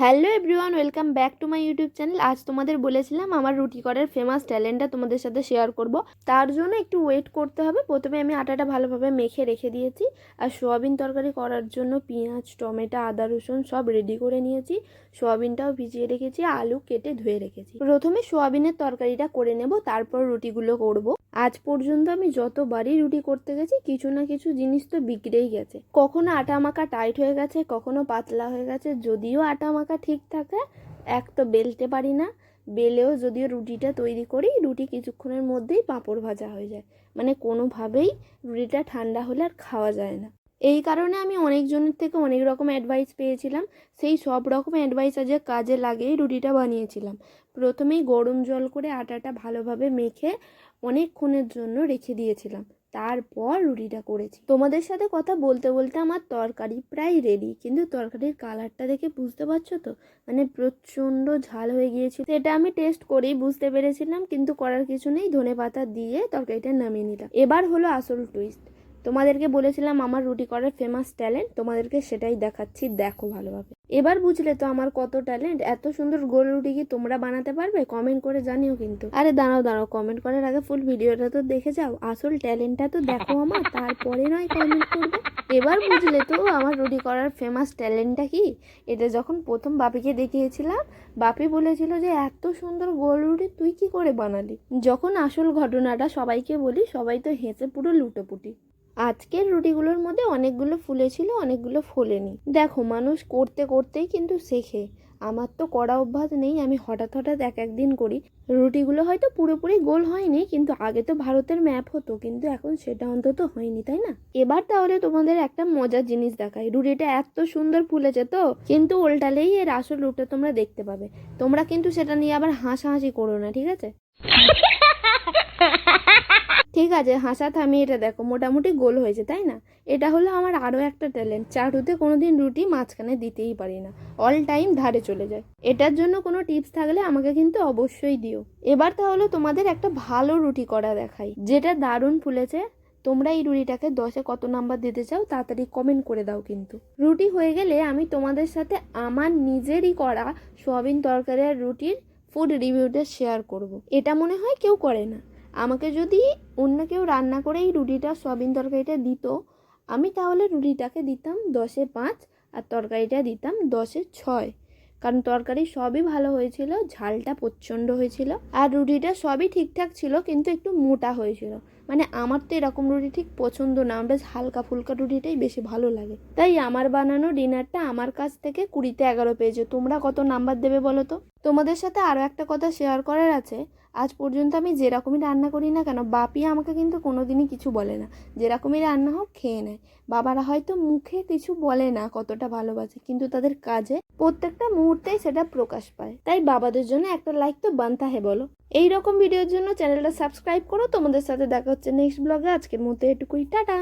Hello everyone, welcome back to my YouTube channel. আজ তোমাদের বলেছিলাম আমার রুটি করার ফেমাস ট্যালেন্টটা তোমাদের সাথে শেয়ার করব। তার জন্য একটু ওয়েট করতে হবে। প্রথমে আমি আটাটা ভালোভাবে মেখে রেখে দিয়েছি। আর সোয়াবিন তরকারি করার জন্য পেঁয়াজ, টমেটো, আদা, রসুন সব রেডি করে নিয়েছি। সোয়াবিনটাও ভিজিয়ে রেখেছি, আলু কেটে ধুয়ে রেখেছি। প্রথমে সোয়াবিনের তরকারিটা করে নেব, তারপর রুটিগুলো করব। আজ পর্যন্ত আমি যতবারই রুটি করতে গেছি, কিছু না কিছু জিনিস তো বিগড়েই গেছে। কখনো আটা মাখা টাইট হয়ে গেছে, কখনো পাতলা হয়ে গেছে, যদিও আটা মাখা ঠিক থাকে, এক তো বেলতে পারি না, বেলেও যদিও রুটিটা তৈরি করি, রুটি কিছুক্ষণের মধ্যেই পাঁপড় ভাজা হয়ে যায়। মানে কোনোভাবেই রুটিটা ঠান্ডা হলে আর খাওয়া যায় না। এই কারণে আমি অনেকজনের থেকে অনেক রকম অ্যাডভাইস পেয়েছিলাম। সেই সব রকম অ্যাডভাইস আজ কাজে লাগেই রুটিটা বানিয়েছিলাম। প্রথমেই গরম জল করে আটাটা ভালোভাবে মেখে অনেকক্ষণের জন্য রেখে দিয়েছিলাম। তারপর রুটিটা করেছি। তোমাদের সাথে কথা বলতে বলতে আমার তরকারি প্রায় রেডি কিন্তু তরকারির কালারটা দেখে বুঝতে পারছ তো? মানে প্রচণ্ড ঝাল হয়ে গিয়েছিল। সেটা আমি টেস্ট করেই বুঝতে পেরেছিলাম, কিন্তু করার কিছু নেই, ধনে পাতা দিয়ে তরকারিটা নামিয়ে নিলাম। এবার হলো আসল টুইস্ট তোমাদেরকে বলেছিলাম আমার রুটি করার ফেমাস ট্যালেন্ট তোমাদেরকে সেটাই দেখাচ্ছি, দেখো ভালোভাবে। এবার বুঝলে তো আমার কত ট্যালেন্ট, এত সুন্দর গোল রুটি কি তোমরা বানাতে পারবে? কমেন্ট করে জানিও কিন্তু। আরে দাঁড়াও দাঁড়াও কমেন্ট করার আগে ফুল ভিডিওটা তো দেখে যাও। আসল ট্যালেন্টটা তো দেখো আমার, তারপরে নয় কমেন্ট করবে। এবার বুঝলে তো আমার রুটি করার ফেমাস ট্যালেন্টটা কি? এটা যখন প্রথম বাপিকে দেখিয়েছিলাম, বাপি বলেছিল যে, এত সুন্দর গোল রুটি তুই কি করে বানালি? যখন আসল ঘটনাটা সবাইকে বলি, সবাই তো হেসে পুরো লুটোপুটি। আজকের রুটিগুলোর মধ্যে অনেকগুলো ফুলেছিল অনেকগুলো ফোলেনি। দেখো, মানুষ করতে করতেই কিন্তু শেখে। আমার তো করা অভ্যাস নেই, আমি হঠাৎ হঠাৎ এক একদিন করি। রুটিগুলো হয়তো পুরোপুরি গোল হয়নি, কিন্তু আগে তো ভারতের ম্যাপ হতো, কিন্তু এখন সেটা অন্তত হয়নি, তাই না? এবার তাহলে তোমাদের একটা মজার জিনিস দেখাই। রুটিটা এত সুন্দর ফুলেছে তো, কিন্তু উল্টালেই এর আসল রূপটা তোমরা দেখতে পাবে। তোমরা কিন্তু সেটা নিয়ে আবার হাসাহাসি করো না, ঠিক আছে? ঠিক আছে হাসা থামিয়ে এটা দেখো, মোটামুটি গোল হয়েছে, তাই না? এটা হলো আমার আরও একটা ট্যালেন্ট চাটুতে কোনোদিন রুটি মাঝখানে দিতেই পারি না অল টাইম ধারে চলে যায়। এটার জন্য কোনো টিপস থাকলে আমাকে কিন্তু অবশ্যই দিও। এবার তাহলে তোমাদের একটা ভালো রুটি করা দেখাই, যেটা দারুণ ফুলেছে। তোমরা এই রুটিটাকে দশে কত নাম্বার দিতে চাও, তাড়াতাড়ি কমেন্ট করে দাও কিন্তু। রুটি হয়ে গেলে আমি তোমাদের সাথে আমার নিজেরই করা সোয়াবিন তরকারি আর রুটির ফুড রিভিউটা শেয়ার করব। এটা মনে হয় কেউ করে না। আমাকে যদি অন্য কেউ রান্না করে এই রুটিটা সয়াবিন তরকারিটা দিত, আমি তাহলে রুটিটাকে দিতাম দশে পাঁচ আর তরকারিটা দিতাম দশে ছয়। কারণ তরকারি সবই ভালো হয়েছিল, ঝালটা প্রচণ্ড হয়েছিল আর রুটিটা সবই ঠিকঠাক ছিল, কিন্তু একটু মোটা হয়েছিল। মানে আমার তো এরকম রুটি ঠিক পছন্দ না বেশ হালকা ফুলকা রুটিটাই বেশি ভালো লাগে। তাই আমার বানানো ডিনারটা আমার কাছ থেকে কুড়িতে এগারো পেয়েছে। তোমরা কত নাম্বার দেবে বলো তো? তোমাদের সাথে আরও একটা কথা শেয়ার করার আছে। আজ পর্যন্ত আমি যেরকমই রান্না করি না কেন, বাপি আমাকে কিন্তু কোনোদিনই কিছু বলে না। যেরকমই রান্না হোক, খেয়ে নেয়। বাবারা হয়তো মুখে কিছু বলে না কতটা ভালোবাসে, কিন্তু তাদের কাজে প্রত্যেকটা মুহূর্তেই সেটা প্রকাশ পায়। তাই বাবাদের জন্য একটা লাইক তো বানতা হে বলো। এই রকম ভিডিওর জন্য চ্যানেলটা সাবস্ক্রাইব করো। তোমাদের সাথে দেখা হচ্ছে নেক্সট ব্লগে আজকের মতো এটুকুই। টাটা!